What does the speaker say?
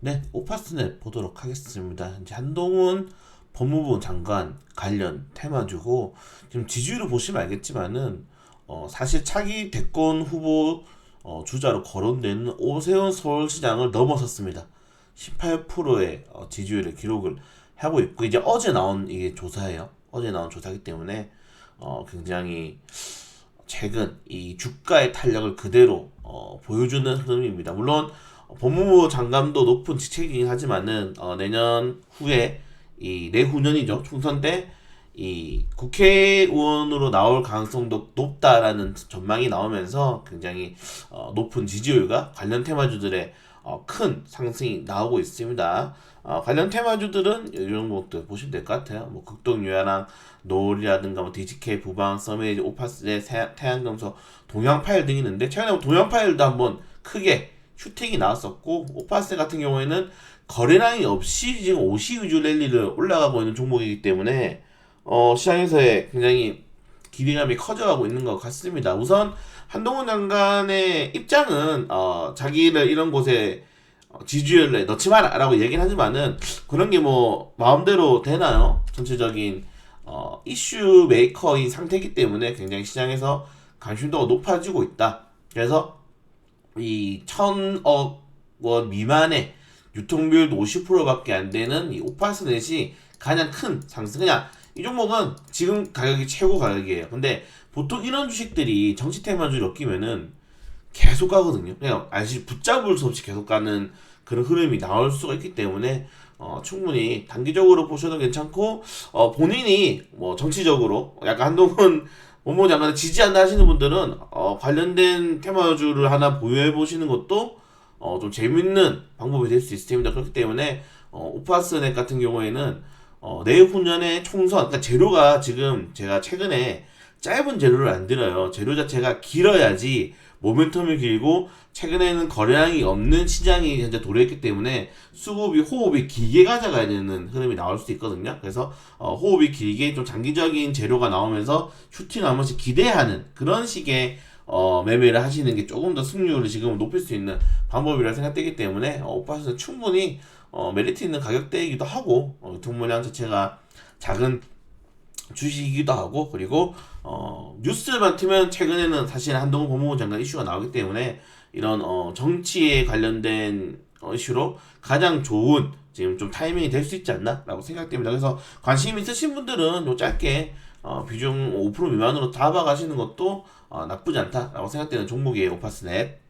네, 오파스넷 보도록 하겠습니다. 이제 한동훈 법무부 장관 관련 테마주고 지금 지지율을 보시면 알겠지만은 어, 사실 차기 대권 후보 어, 주자로 거론되는 오세훈 서울시장을 넘어섰습니다. 18%의 어, 지지율의 기록을 하고 있고 이제 어제 나온 이게 조사예요. 어제 나온 조사기 때문에 어, 굉장히 최근 이 주가의 탄력을 그대로 어, 보여주는 흐름입니다. 물론 법무부 장관도 높은 직책이긴 하지만은 어, 내년 후에 이 내후년이죠 총선 때 이 국회의원으로 나올 가능성도 높다라는 전망이 나오면서 굉장히 어, 높은 지지율과 관련 테마주들의 어, 큰 상승이 나오고 있습니다. 어, 관련 테마주들은 이런 것들 보시면 될 것 같아요. 뭐 극동 유야랑 노을이라든가 뭐 DGK, 부방, 서메이지, 오파스의 태양금속, 동양파일 등이 있는데 최근에 뭐 동양파일도 한번 크게 슈팅이 나왔었고 오파스 같은 경우에는 거래량이 없이 지금 50 위주 랠리를 올라가고 있는 종목이기 때문에 어, 시장에서의 굉장히 기대감이 커져가고 있는 것 같습니다. 우선 한동훈 장관의 입장은 어, 자기를 이런 곳에 어, 지지율에 넣지 마라라고 얘기는 하지만은 그런 게 뭐 마음대로 되나요? 전체적인 어, 이슈 메이커인 상태이기 때문에 굉장히 시장에서 관심도가 높아지고 있다. 그래서 이 천억 원 미만의 유통비율도 50%밖에 안 되는 이 오파스넷이 가장 큰 상승. 그냥 이 종목은 지금 가격이 최고 가격이에요. 근데 보통 이런 주식들이 정치 테마주를 엮이면은 계속 가거든요. 그냥 알시 붙잡을 수 없이 계속 가는 그런 흐름이 나올 수가 있기 때문에 어, 충분히 단기적으로 보셔도 괜찮고 어, 본인이 뭐 정치적으로 약간 한동훈 법무부 장관을 지지한다 하시는 분들은 어, 관련된 테마주를 하나 보유해 보시는 것도 어, 좀 재밌는 방법이 될 수 있습니다. 그렇기 때문에 어, 오파스넷 같은 경우에는 어, 내후년에 총선, 그러니까 재료가 지금 제가 최근에 짧은 재료를 안 들어요. 재료 자체가 길어야지 모멘텀이 길고 최근에는 거래량이 없는 시장이 현재 도래했기 때문에 수급이 호흡이 길게 가져가야 되는 흐름이 나올 수도 있거든요. 그래서 어, 호흡이 길게 좀 장기적인 재료가 나오면서 슈팅 한 번씩 기대하는 그런 식의 어, 매매를 하시는 게 조금 더 승률을 지금 높일 수 있는 방법이라 생각되기 때문에 어, 오빠는 충분히 어, 메리트 있는 가격대이기도 하고 어, 유통물량 자체가 작은 주식이기도 하고 그리고 어, 뉴스만 틀면 최근에는 사실 한동훈 법무부 장관 이슈가 나오기 때문에 이런 어, 정치에 관련된 어, 이슈로 가장 좋은 지금 좀 타이밍이 될 수 있지 않나라고 생각됩니다. 그래서 관심 있으신 분들은 요 짧게 어, 비중 5% 미만으로 잡아가시는 것도 어, 나쁘지 않다라고 생각되는 종목이에요 오파스넷.